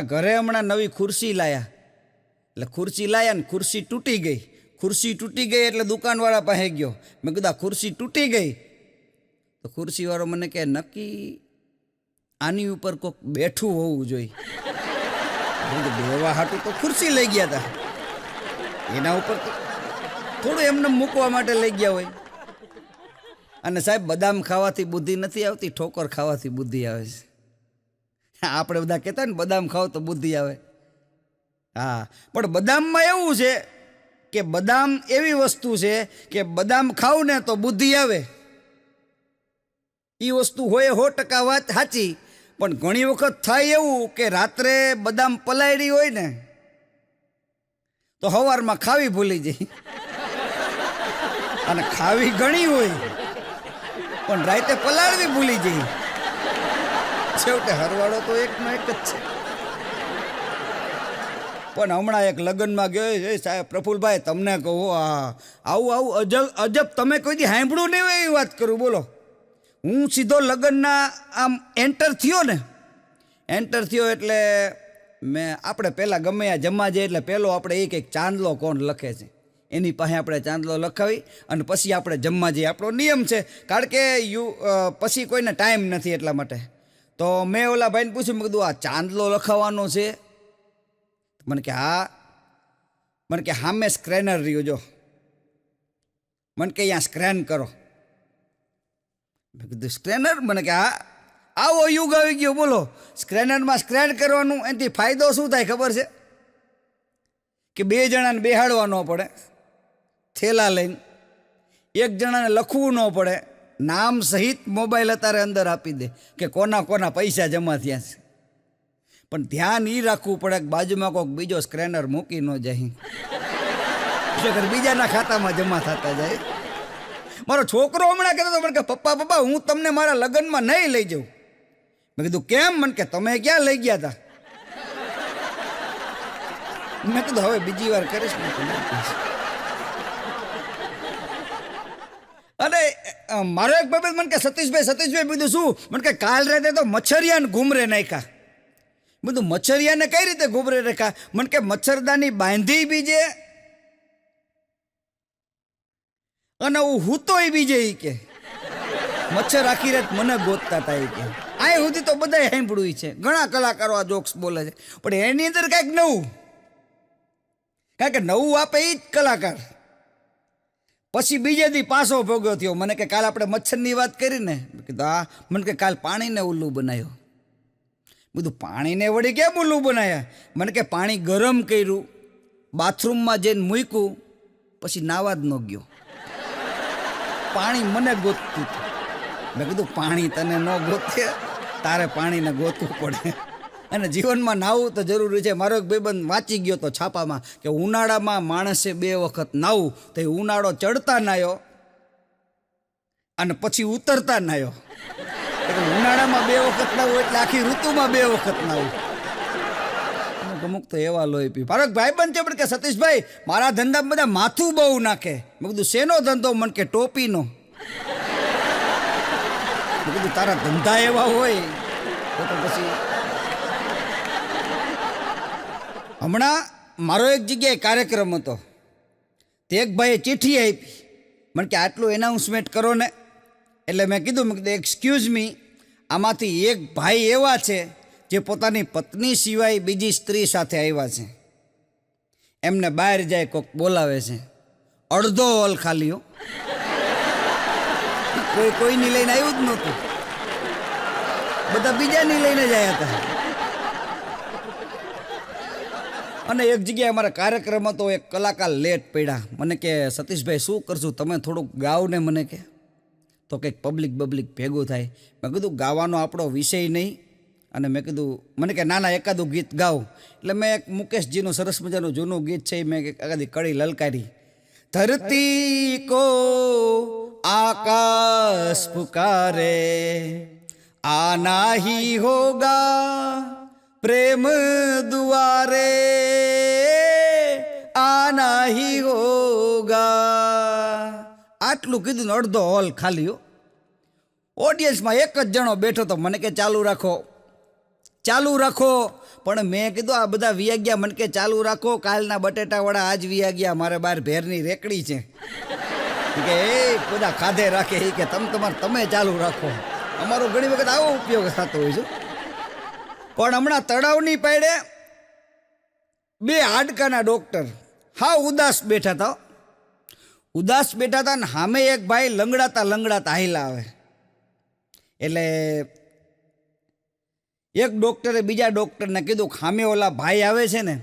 ઘરે હમણાં નવી ખુરશી લાયા. એટલે ખુરશી લાયા ને ખુરશી તૂટી ગઈ. ખુરશી તૂટી ગઈ એટલે દુકાનવાળા પાસે ગયો. મેં કીધું ખુરશી તૂટી ગઈ. તો ખુરશીવાળો મને કહે, નક્કી આની ઉપર કોક બેઠું હોવું જોઈએ. બેવા હાટું તો ખુરશી લઈ ગયા હતા એના ઉપર થોડું એમને મૂકવા માટે લઈ ગયા હોય. અને સાહેબ, બદામ ખાવાથી બુદ્ધિ નથી આવતી, ઠોકર ખાવાથી બુદ્ધિ આવે છે. આપણે બધા કહેતા ને, બદામ ખાવ તો બુદ્ધિ આવે. હા, પણ બદામમાં એવું છે કે બદામ એવી વસ્તુ છે કે બદામ ખાવ ને તો બુદ્ધિ આવે. એ વસ્તુ હોય સો ટકા વાત સાચી, પણ ઘણી વખત થાય એવું કે રાત્રે બદામ પલાયડી હોય ને, તો સવારમાં ખાવી ભૂલી જાય. અને ખાવી ઘણી હોય, પણ રાતે પલાળવી ભૂલી જાય. છેવટે હરવાળો તો એકનો એક જ છે. પણ હમણાં એક લગ્નમાં ગયો છે સાહેબ, પ્રફુલભાઈ, તમને કહું, આ, આવું આવું અજબ અજબ તમે કોઈ દી સાંભળ્યું નહીં એવી વાત કરું, બોલો. હું સીધો લગ્નના આમ એન્ટર થયો ને એન્ટર થયો એટલે મેં, આપણે પહેલાં ગમે આ જમવા જઈએ એટલે પહેલો આપણે એક એક ચાંદલો કોણ લખે છે. એની પાસે આપણે ચાંદલો લખાવી અને પછી આપણે જમવા જઈએ. આપણો નિયમ છે. કારણ કે યુ પછી કોઈને ટાઈમ નથી એટલા માટે. તો મેં ઓલા ભાઈને પૂછ્યું, મેં કીધું, આ ચાંદલો લખાવવાનો છે? મને કે, હા. મને કે, હા, મેં સ્ક્રેનર રહ્યું, જો. મને કે, અહીંયા સ્ક્રેન કરો. મેં કીધું, સ્ક્રેનર? મને કે, હા. આવો યુગ આવી ગયો, બોલો. સ્ક્રેનરમાં સ્ક્રેન કરવાનું, એનાથી ફાયદો શું થાય ખબર છે? કે બે જણાને બેહાડવા ન પડે, થેલા લઈને. એક જણાને લખવું ન પડે. નામ સહિત મોબાઈલ અત્યારે અંદર આપી દે કે કોના કોના પૈસા જમા થયા છે. પણ ધ્યાન એ રાખવું પડે કે બાજુમાં કોઈક બીજો સ્ક્રેનર મૂકી ન જાય. બીજાના ખાતામાં જમા થતા જાય. મારો છોકરો હમણાં કહેતો હતો, મને કે, પપ્પા પપ્પા, હું તમને મારા લગ્નમાં નહીં લઈ જાઉં. મેં કીધું, કેમ? મને કે, તમે ક્યાં લઈ ગયા હતા મેં કીધું, હવે બીજી વાર કરીશ તો નહીં કહીશ. અરે અ, મારો એક બાબત મને કે સતીશભાઈ સતીશભાઈ બધું શું? મને કે કાલ રાતે તો મચ્છરિયાને ઘૂમરે નાખ્યા. બધું મચ્છરિયાને કઈ રીતે ઘૂમરે રાખ્યા મને કે, મચ્છરદાની બાંધી બીજે. અને હું હૂતોય બીજે એ કે. મચ્છર આખી રાત મને ગોતતા હતા એ કે. આ સુધી તો બધાય સાંભળ્યું છે. ઘણા કલાકારો આ જોક્સ બોલે છે. પણ એની અંદર કાંઈક નવું. કારણ કે નવું આપે એ જ કલાકાર. પછી બીજે દી પાછો ભોગ્યો થયો. મને કે કાલ આપણે મચ્છરની વાત કરી ને કીધું આ મને કે, કાલ પાણીને ઉલ્લું બનાવ્યો બધું પાણીને વળી કેમ ઉલ્લું બનાવ્યા મને કે, પાણી ગરમ કર્યું, બાથરૂમમાં જઈને મૂક્યું, પછી નાવા જ ન ગયો. પાણી મને ગોતતું મેં કીધું, પાણી તને ન ગોતે, તારે પાણીને ગોતવું પડે. અને જીવનમાં નાવું તો જરૂરી છે. મારો એક ભાઈબંધ વાંચી ગયો તો છાપામાં કે ઉનાળામાં માણસે બે વખત નાવું તો એ ઉનાળો ચડતા નાયો અને પછી ઉતરતા નાયો. એટલે ઉનાળામાં બે વખત નાવું એટલે આખી ઋતુમાં બે વખત નાવું. અમુક તો એવા લોહી પી. મારો ભાઈબંધ છે પણ કે સતીશભાઈ, મારા ધંધા બધા માથું બહુ નાખે. મેં કીધું, શેનો ધંધો? મન કે ટોપીનો. મેં કીધું, તારા ધંધા એવા હોય. તો પછી હમણાં મારો એક જગ્યાએ કાર્યક્રમ હતો. તે એક ભાઈએ ચિઠ્ઠી આપી. મને કે આટલું એનાઉન્સમેન્ટ કરો ને. એટલે મેં કીધું મેં કીધું એક્સક્યુઝ મી આમાંથી એક ભાઈ એવા છે જે પોતાની પત્ની સિવાય બીજી સ્ત્રી સાથે આવ્યા છે. એમને બહાર જાય કોક બોલાવે છે. અડધો હોલ ખાલી હો. કોઈ કોઈની લઈને આવ્યું જ નહોતું. બધા બીજાની લઈને જ આવ્યા હતા. અને એક જગ્યાએ અમારા કાર્યક્રમમાં તો એક કલાકાર લેટ પડ્યા. મને કે, સતીશભાઈ, શું કરશું? તમે થોડુંક ગાઓ ને મને કે. તો કંઈક પબ્લિક પબ્લિક ભેગું થાય. મેં કીધું, ગાવાનો આપણો વિષય નહીં. અને મેં કીધું, મને કે, નાના, એકાદું ગીત ગાઉં એટલે મેં એક મુકેશજીનું સરસ મજાનું જૂનું ગીત છે એ મેં એકાદી કળી લલકારી. ધરતી કો આકાશ પુકારે આ નાહી હોગા પ્રેમ દુવારે આના હી હોગા. આટલું કીધું અડધો હોલ ખાલી ઓડિયન્સમાં એક જ જણો બેઠો તો મને કે ચાલુ રાખો. ચાલુ રાખો. પણ મેં કીધું આ બધા વિયાગ્યા મને કે ચાલુ રાખો. કાલના બટેટાવાળા આજ વિયાગ્યા. મારે બહાર ભેરની રેકડી છે. કે, એ બધા ખાધે રાખે. એ કે, તમે તમારે, તમે ચાલુ રાખો. અમારો ઘણી વખત આવો ઉપયોગ થતો હોય છું. પણ હમણાં તળાવની પાડે. બે હાડકાના ડોક્ટર. હા, ઉદાસ બેઠા હતા ઉદાસ બેઠા હતા ને સામે એક ભાઈ લંગડાતા લંગડાતા હાઈલા આવે. એટલે એક ડૉક્ટરે બીજા ડૉક્ટરને કીધું સામે ઓલા ભાઈ આવે છે ને,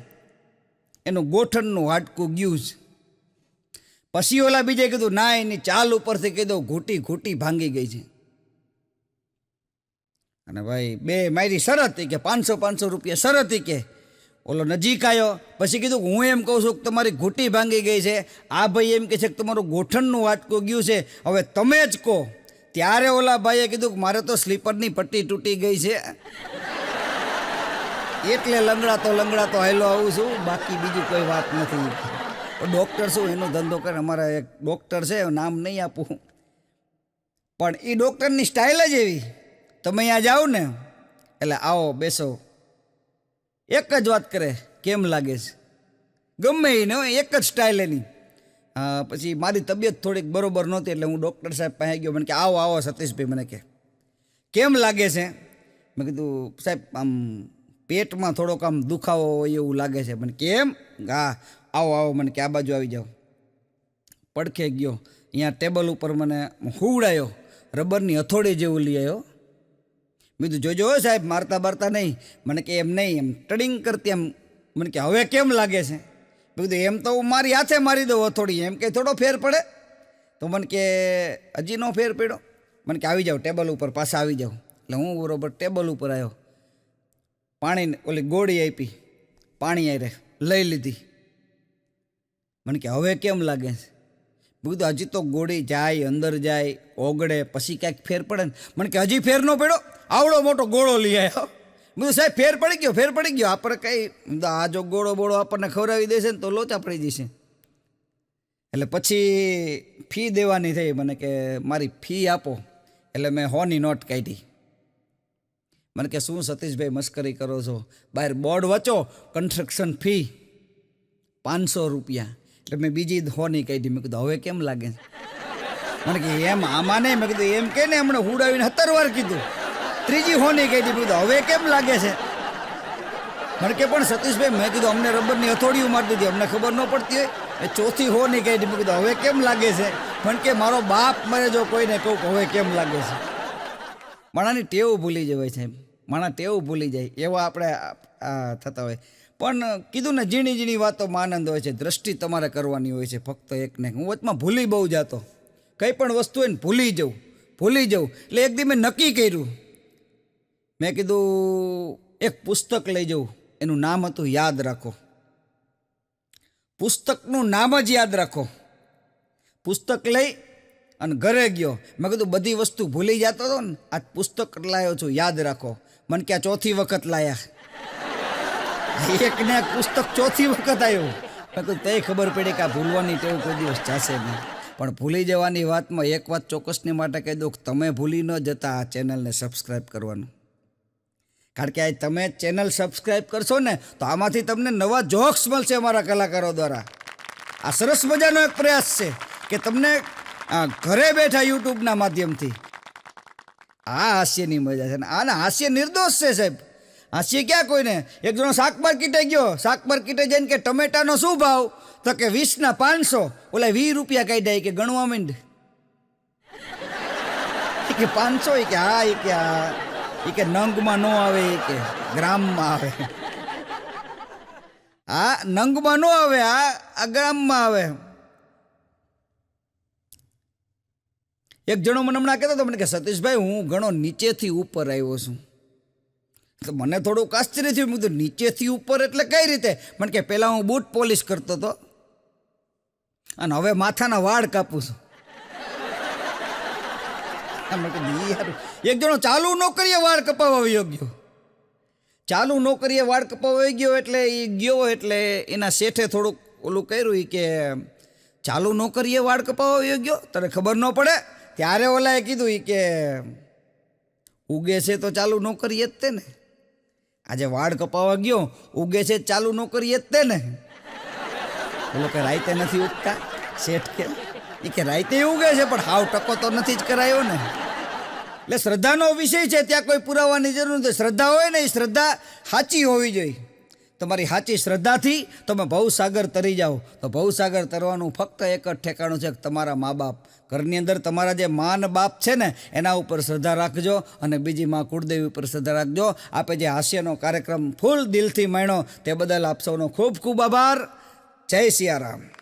એનું ગોઠણનું હાડકું ગયું છે. પછી ઓલા બીજે કીધું, ના, એની ચાલ ઉપરથી કીધું, ઘૂંટી ઘૂંટી ભાંગી ગઈ છે. અને ભાઈ બે મારી શરત કે પાંચસો પાંચસો રૂપિયા શરત કે ઓલો નજીક આવ્યો પછી કીધું હું એમ કહું છું કે તમારી ઘૂંટી ભાંગી ગઈ છે. આ ભાઈ એમ કહે છે કે તમારું ગોઠણનું વાટકું ગયું છે. હવે તમે જ કહો. ત્યારે ઓલા ભાઈએ કીધું કે મારે તો સ્લીપરની પટ્ટી તૂટી ગઈ છે. એટલે લંગડાતો લંગડાતો હેલો આવું છું. બાકી બીજું કોઈ વાત નથી. ડૉક્ટર શું, એનો ધંધો કરે. અમારા એક ડૉક્ટર છે નામ નહીં આપું. પણ એ ડૉક્ટરની સ્ટાઇલ જ એવી. તમે અહીંયા જાઓ ને, એટલે આવો, બેસો. એક જ વાત કરે, કેમ લાગે છે? ગમે એને હોય, એક જ સ્ટાઇલ એની. પછી મારી તબિયત થોડીક બરોબર નહોતી, એટલે હું ડૉક્ટર સાહેબ પાસે ગયો, મને કે, આવો આવો, સતીશભાઈ, મને કે, કેમ લાગે છે? મેં કીધું, સાહેબ, આમ પેટમાં થોડોક આમ દુખાવો હોય એવું લાગે છે. મને કેમ? હા આવો આવો, મને કે, આ બાજુ આવી જાઓ. પડખે ગયો. અહીંયા ટેબલ ઉપર મને હુવડાયો, રબરની હથોડી જેવું લઈ આવ્યો. મેં તો જોજો સાહેબ, મારતા બારતા નહીં. મને કે, એમ નહીં, એમ ટડિંગ કરતી, એમ. મને કે, હવે કેમ લાગે છે? મેં કીધું, એમ તો હું મારી હાથે મારી દઉં થોડી એમ કે થોડો ફેર પડે. તો મને કે, હજી નો ફેર પડ્યો. મને કે, આવી જાઓ, ટેબલ ઉપર પાછા આવી જાઓ. એટલે હું બરોબર ટેબલ ઉપર આવ્યો. પાણી ઓલી ગોળી આપી, પાણી આરે લઈ લીધી. મને કે, હવે કેમ લાગે છે? મેં હજી તો ગોળી જાય, અંદર જાય, ઓગળે, પછી ક્યાંક ફેર પડે ને. મને કે, હજી ફેર ન પડ્યો? આવડો મોટો ગોળો લઈ આવ્યો મેં કીધું, સાહેબ, ફેર પડી ગયો, ફેર પડી ગયો. આપણે કંઈ આ જો ગોળો બોળો આપણને ખવડાવી દેશે ને તો લોચા પડી જશે. એટલે પછી ફી દેવાની થઈ. મને કે, મારી ફી આપો. એટલે મેં હોની નોટ કાઢી. મને કે, શું સતીશભાઈ મસ્કરી કરો છો? બહાર બોર્ડ વાંચો, કન્સ્ટ્રક્શન ફી પાંચસો રૂપિયા. એટલે મેં બીજી હોની કાઢી. મેં કીધું, હવે કેમ લાગે મને કે, એમ આમાં નહીં. મેં કીધું, એમ કે ને? હમણાં હુડાવીને સત્તર વાર કીધું. ત્રીજી હોની કહી મેં કીધું, હવે કેમ લાગે છે? મને કે, પણ સતીશભાઈ, મેં કીધું, અમને રબરની હથોડી ઉમારી દીધી. અમને ખબર ન પડતી હોય. એ ચોથી હો નહીં કાઢી. મેં હવે કેમ લાગે છે? પણ કે, મારો બાપ મને જો કોઈને કહું હવે કેમ લાગે છે? માણાની ટેવ ભૂલી જવાય છે માણા ટેવ ભૂલી જાય. એવા આપણે થતા હોય. પણ કીધું ને, ઝીણી ઝીણી વાતોમાં આનંદ હોય છે, દ્રષ્ટિ તમારે કરવાની હોય છે, ફક્ત એકને હું વચમાં ભૂલી બહુ જાતો. કંઈ પણ વસ્તુ હોય ને, ભૂલી જવું ભૂલી જવું એટલે એક દી મેં નક્કી કર્યું. મેં કીધું, એક પુસ્તક લઈ જવું એનું નામ હતું યાદ રાખો. પુસ્તકનું નામ જ યાદ રાખો. પુસ્તક લઈ અને ઘરે ગયો. મેં કીધું, બધી વસ્તુ ભૂલી જતો હતો ને, આ પુસ્તક લાવ્યો છું, યાદ રાખો. મને કે આ ચોથી વખત લાયા. એક ને એક પુસ્તક ચોથી વખત આવ્યું. મેં તો તે ખબર પડી કે આ ભૂલવાની ટેવ કોઈ દિવસ જશે નહીં. પણ ભૂલી જવાની વાતમાં એક વાત ચોક્કસની માટે કહી દઉં કે તમે ભૂલી ન જતા આ ચેનલને સબસ્ક્રાઈબ કરવાનું. કારણ કે આ તમે ચેનલ સબસ્ક્રાઈબ કરશો ને, તો આમાંથી તમને નવા જોક્સ મળશે અમારા કલાકારો દ્વારા. આ સરસ મજાનો એક પ્રયાસ છે કે તમને ઘરે બેઠા યુટ્યુબના માધ્યમથી. આ હાસ્યની મજા છે ને, આના હાસ્ય નિર્દોષ છે સાહેબ. હાસ્ય ક્યાં કોઈને? એક જણો શાક માર્કેટે ગયો. શાક માર્કેટે જઈને કે ટમેટાનો શું ભાવ? તો કે વીસના પાંચસો. ઓલા વીસ રૂપિયા કાઢ્યા કે ગણવા માંડ. કે પાંચસો, એ કે હા, એ કે હા. એ કે નંગમાં ન આવે, એ કે ગ્રામમાં આવે. હા, નંગમાં ન આવે આ આ ગ્રામમાં આવે. એક જણો મને હમણાં કહેતો હતો, મને કે, સતીશભાઈ, હું ઘણો નીચેથી ઉપર આવ્યો છું. તો મને થોડુંક આશ્ચર્ય થયું. મેં નીચેથી ઉપર એટલે કઈ રીતે? મને કે, પહેલાં હું બૂટ પોલિશ કરતો હતો અને હવે માથાના વાળ કાપું છું. એક જણો ચાલુ નોકરીએ વાળ કપાવવા વયો ગયો. ચાલુ નોકરીએ વાળ કપાવવા ગયો એટલે એ ગયો એટલે એના શેઠે થોડુંક ઓલું કર્યું કે, ચાલુ નોકરીએ વાળ કપાવવા ગયો? તને ખબર ન પડે? ત્યારે ઓલાએ કીધું કે, ઉગે છે તો ચાલુ નોકરીએ જ તે ને. આજે વાળ કપાવા ગયો, ઉગે છે, ચાલુ નોકરી જ તે ને. પેલો કે રાઈતે નથી ઉગતા શેઠ કે એ કે રાઈતે ઉગે છે, પણ હાવ ટકો તો નથી જ કરાયો ને. એટલે શ્રદ્ધાનો વિષય છે, ત્યાં કોઈ પુરાવાની જરૂર નથી. શ્રદ્ધા હોય ને, એ શ્રદ્ધા સાચી હોવી જોઈએ. તમારી સાચી શ્રદ્ધાથી તમે ભવસાગર તરી જાઓ. તો ભવસાગર તરવાનું ફક્ત એક જ ઠેકાણું છે તમારા મા બાપ. ઘરની અંદર તમારા જે માન બાપ છે ને, એના ઉપર શ્રદ્ધા રાખજો અને બીજી મા કુળદેવી ઉપર શ્રદ્ધા રાખજો. આપે જે હાસ્યનો કાર્યક્રમ ફૂલ દિલથી માણ્યો, તે બદલ આપ સૌનો ખૂબ ખૂબ આભાર. જય સિયારામ.